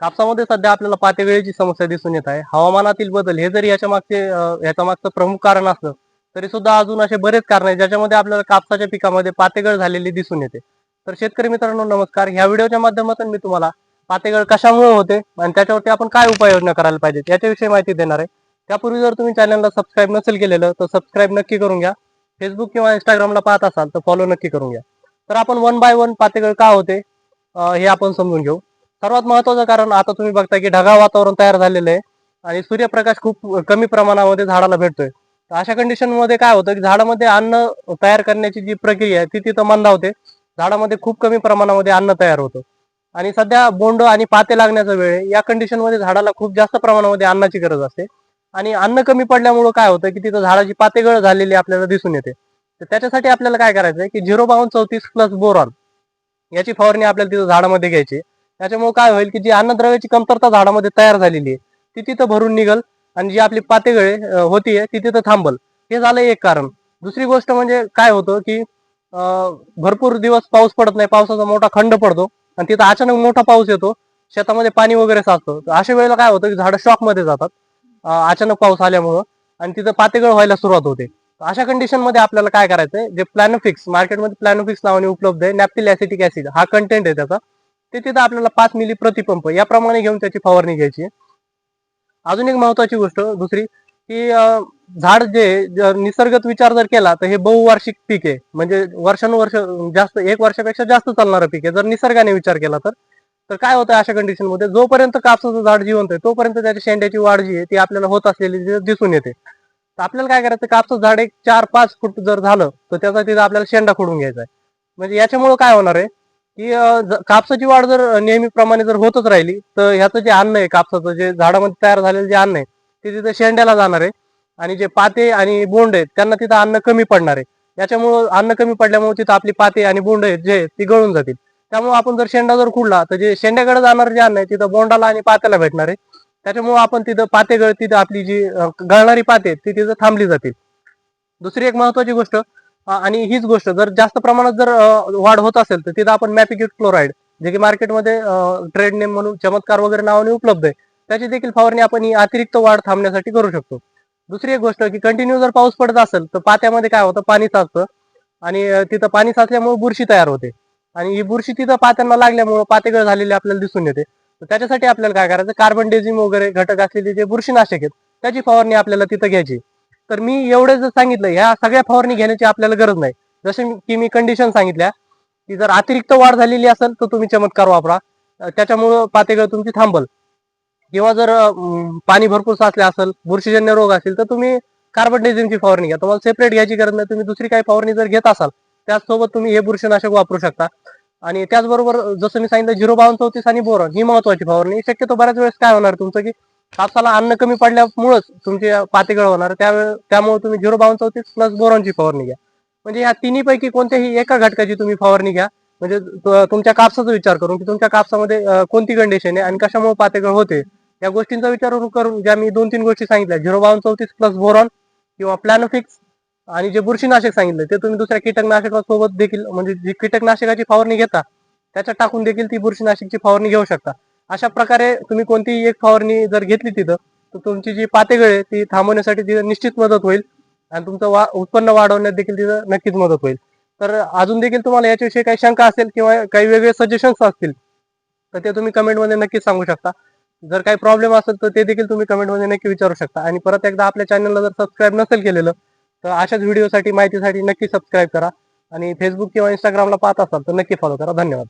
कापसामध्ये सध्या आपल्याला पातेवेळेची समस्या दिसून येत आहे. हवामानातील बदल हे जरी याच्या मागचे याच्या मागचं प्रमुख कारण असलं तरी सुद्धा अजून असे बरेच कारण आहेत ज्याच्यामध्ये आपल्याला कापसाच्या पिकामध्ये पातेगळ झालेली दिसून येते. तर शेतकरी मित्रांनो नमस्कार. ह्या व्हिडिओच्या माध्यमातून मी तुम्हाला पातेगळ कशामुळे होते आणि त्याच्यावरती आपण काय उपाययोजना करायला पाहिजे याच्याविषयी माहिती देणार आहे. त्यापूर्वी जर तुम्ही चॅनलला सबस्क्राईब नसेल केलेलं तर सबस्क्राईब नक्की करून घ्या. फेसबुक किंवा इंस्टाग्रामला पाहत असाल तर फॉलो नक्की करून घ्या. तर आपण वन बाय वन पातेगळ का होते हे आपण समजून घेऊ. सर्वात महत्वाचं कारण आता तुम्ही बघता की ढगाळ वातावरण तयार झालेलं आहे आणि सूर्यप्रकाश खूप कमी प्रमाणामध्ये झाडाला भेटतोय. तर अशा कंडिशनमध्ये काय होतं की झाडामध्ये अन्न तयार करण्याची जी प्रक्रिया आहे ती तिथं मंदावते. झाडामध्ये खूप कमी प्रमाणामध्ये अन्न तयार होतं. आणि सध्या बोंड आणि पाते लागण्याचा वेळ आहे. या कंडिशनमध्ये झाडाला खूप जास्त प्रमाणामध्ये अन्नाची गरज असते. आणि अन्न कमी पडल्यामुळे काय होतं की तिथं झाडाची पातेगळ झालेली आपल्याला दिसून येते. तर त्याच्यासाठी आपल्याला काय करायचं आहे की झिरो बावन चौतीस प्लस बोरॉन याची फवारणी आपल्याला तिथं झाडामध्ये घ्यायची त्याच्यामुळे काय होईल की जी अन्नद्रव्याची कमतरता झाडामध्ये तयार झालेली आहे ती तिथं भरून निघल आणि जी आपली पातेगळे होतीये ती तिथं थांबल. हे झालं एक कारण. दुसरी गोष्ट म्हणजे काय होतं की भरपूर दिवस पाऊस पडत नाही पावसाचा मोठा खंड पडतो आणि तिथं अचानक मोठा पाऊस येतो शेतामध्ये पाणी वगैरे साचतं. अशा वेळेला काय होतं की झाडं शॉकमध्ये जातात अचानक पाऊस आल्यामुळं आणि तिथं पातेगळ व्हायला सुरुवात होते. अशा कंडिशनमध्ये आपल्याला काय करायचंय? जे प्लॅनोफिक्स मार्केटमध्ये प्लॅनोफिक्स नावाने उपलब्ध आहे नॅप्टिल ऍसिटिक ऍसिड हा कंटेंट आहे त्याचा. ते तिथं आपल्याला पाच मिली प्रतिपंप याप्रमाणे घेऊन त्याची फवारणी घ्यायची. अजून एक महत्वाची गोष्ट दुसरी की झाड जे ज- निसर्गत विचार जर केला तर हे बहुवार्षिक पीक आहे म्हणजे वर्षानुवर्ष जास्त एक वर्षापेक्षा जास्त चालणारं पीक आहे जर निसर्गाने विचार केला तर. तर काय होतं अशा कंडिशनमध्ये जोपर्यंत कापसाचं झाड जिवंत आहे तोपर्यंत त्याच्या शेंड्याची वाढ जी आहे ती आपल्याला होत असलेली दिसून येते. तर आपल्याला काय करायचं कापसाचं झाड एक चार पाच फूट जर झालं तर त्याचा तिथं आपल्याला शेंडा खोडून घ्यायचा आहे. म्हणजे याच्यामुळे काय होणार आहे की कापसाची वाढ जर नेहमीप्रमाणे जर होतच राहिली तर ह्याचं जे अन्न आहे कापसाचं जे झाडामध्ये तयार झालेलं जे अन्न आहे ते तिथं शेंड्याला जाणार आहे. आणि जे पाते आणि बोंड आहेत त्यांना तिथं अन्न कमी पडणार आहे. याच्यामुळं अन्न कमी पडल्यामुळे तिथं आपली पाते आणि बोंड आहेत जे ती गळून जातील. त्यामुळे आपण जर शेंडा जर खुडला तर जे शेंड्याकडे जाणार जे अन्न आहे तिथं बोंडाला आणि पात्याला भेटणार आहे. त्याच्यामुळे आपण तिथं पाते गळ तिथं आपली जी गळणारी पाते ती तिथं थांबली जातील. दुसरी एक महत्वाची गोष्ट आणि हीच गोष्ट जर जास्त प्रमाणात जर वाढ होत असेल तर तिथं आपण मॅपिक्यूट क्लोराईड जे की मार्केटमध्ये ट्रेड नेम म्हणून चमत्कार वगैरे नावाने उपलब्ध आहे. त्याची देखील फवारणी आपण ही अतिरिक्त वाढ थांबण्यासाठी करू शकतो. दुसरी एक गोष्ट की कंटिन्यू जर पाऊस पडत असेल तर पात्यामध्ये काय होतं? पाणी साचतं. आणि तिथं पाणी साचल्यामुळे बुरशी तयार होते. आणि ही बुरशी तिथं पात्यांना लागल्यामुळे पातेगळ झालेली आपल्याला दिसून येते. तर त्याच्यासाठी आपल्याला काय करायचं? कार्बन डेझिम वगैरे घटक असलेले जे बुरशीनाशक आहेत त्याची फवारणी आपल्याला तिथं घ्यायची तर मी एवढं जर सांगितलं ह्या सगळ्या फवारणी घेण्याची आपल्याला गरज नाही. जसे की मी कंडिशन सांगितल्या की जर अतिरिक्त वाढ झालेली असेल तर तुम्ही चमत्कार वापरा. त्याच्यामुळं पातेगळ तुमची थांबल. किंवा जर पाणी भरपूर साचले असेल बुरशीजन्य रोग असेल तर तुम्ही कार्बन फवारणी घ्या. तुम्हाला सेपरेट घ्यायची गरज नाही. तुम्ही दुसरी काही फवारणी जर घेत असाल त्याचसोबत तुम्ही हे बुरशीनाशक वापरू शकता. आणि त्याचबरोबर जसं मी सांगितलं झिरो बावन चौतीस आणि बोरॉन ही महत्वाची फवारणी. शक्यतो बऱ्याच वेळेस काय होणार तुमचं की कापसाला अन्न कमी पडल्यामुळेच तुमची पातेगळ होणार. त्यामुळे तुम्ही झिरो बावन चौतीस प्लस बोरॉनची फवारणी घ्या. म्हणजे ह्या तिन्ही पैकी कोणत्याही एका घटकाची तुम्ही फवारणी घ्या. म्हणजे तुमच्या कापसाचा विचार करून की तुमच्या कापसामध्ये कोणती कंडिशन आहे आणि कशामुळे पातेगळ होते या गोष्टींचा विचार करून ज्या मी दोन तीन गोष्टी सांगितल्या. झिरो बावन चौतीस प्लस बोरॉन किंवा प्लॅनोफिक्स आणि जे बुरशीनाशक सांगितलं ते तुम्ही दुसऱ्या कीटकनाशकासोबत देखील म्हणजे जी कीटकनाशकाची फवारणी घेता त्याच्यात टाकून देखील ती बुरशीनाशकची फवारणी घेऊ शकता. अशा प्रकारे तुम्ही कोणतीही एक फवारणी जर घेतली तिथं तर तुमची जी पातेगळ आहे ती थांबवण्यासाठी तिथं निश्चित मदत होईल आणि तुमचं वा उत्पन्न वाढवण्यात देखील तिथं नक्कीच मदत होईल. तर अजून देखील तुम्हाला याच्याविषयी काही शंका असेल किंवा काही वेगळे सजेशन्स असतील तर ते तुम्ही कमेंटमध्ये नक्कीच सांगू शकता. जर काही प्रॉब्लेम असेल तर ते देखील तुम्ही कमेंटमध्ये नक्की विचारू शकता. आणि परत एकदा आपल्या चॅनलला जर सबस्क्राईब नसेल केलेलं तर अशाच व्हिडिओसाठी माहितीसाठी नक्की सबस्क्राईब करा. आणि फेसबुक किंवा इंस्टाग्रामला पाहत असाल तर नक्की फॉलो करा. धन्यवाद.